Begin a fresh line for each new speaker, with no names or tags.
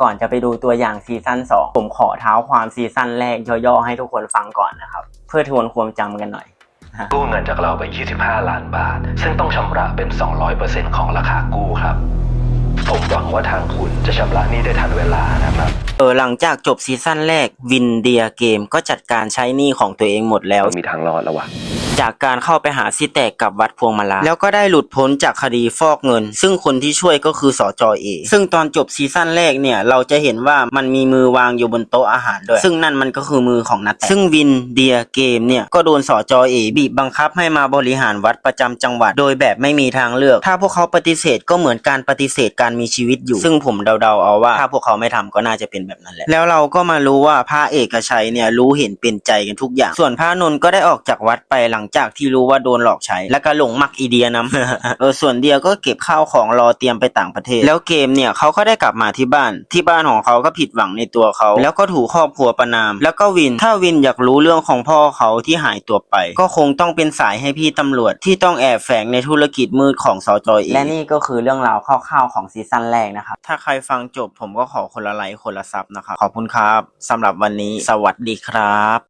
ก่อนจะไปดูตัวอย่างซีซั่น2 ผมขอเท้าความซีซั่นแรกย่อๆให้ทุกคนฟังก่อนนะครับ เพื่อทวนความจำกันหน่อย
กู้เงินจากเราไป 25 ล้านบาท ซึ่งต้องชำระเป็น 200%ของราคากู้ครับ วังว่าทางคุณจะชำระหนี้ได้ทันเวลานะครับ
เออหลังจากจบซีซั่นแรกวินเดียเกมก็จัดการใช้หนี้ของตัวเองหมดแล้ว
มีทางรอดแล้ววะ
จากการเข้าไปหาซิแตกกับวัดพวงมาลาแล้วก็ได้หลุดพ้นจากคดีฟอกเงิน ซึ่งคนที่ช่วยก็คือสอจอเอซึ่งตอนจบซีซั่นแรกเนี่ย เราจะเห็นว่ามันมีมือวางอยู่บนโต๊ะอาหารด้วย ซึ่งนั่นมันก็คือมือของนัดซึ่งวินเดียเกมเนี่ย ก็โดนสอจอเอบีบบังคับให้มาบริหารวัดประจำจังหวัด โดยแบบไม่มีทางเลือก ถ้าพวกเขาปฏิเสธก็เหมือนการปฏิเสธการมีชีวิตอยู่ ซึ่งผมเดาๆเอาว่าถ้าพวกเขาไม่ทำก็น่าจะเป็นแบบนั้นแหละแล้วเราก็มารู้ว่าพระเอกชัยเนี่ยรู้เห็นเป็นใจกันทุกอย่าง ส่วนพระนนท์ก็ได้ออกจากวัดไปหลังจากที่รู้ว่าโดนหลอกใช้ แล้วก็หลงมักอีเดียนำเออส่วนเดียก็เก็บข้าวของรอเตรียมไปต่างประเทศ แล้วเกมเนี่ยเขาก็ได้กลับมาที่บ้าน ที่บ้านของเขาก็ผิดหวังในตัวเขา แล้วก็ถูกครอบครัวประนาม แล้วก็วินถ้าวินอยากรู้เรื่องของพ่อเขาที่หายตัวไป ก็คงต้องเป็นสายให้พี่ตำรวจที่ต้องแอบแฝงในธุรกิจมืดของสจอยและนี่ก็คือเรื่องราวคร่าวๆของซีซั่นแรกนะครับ ถ้าใครฟังจบผมก็ขอคนละไลค์คนละซับนะครับ ขอบคุณครับสำหรับวันนี้ สวัสดีครับ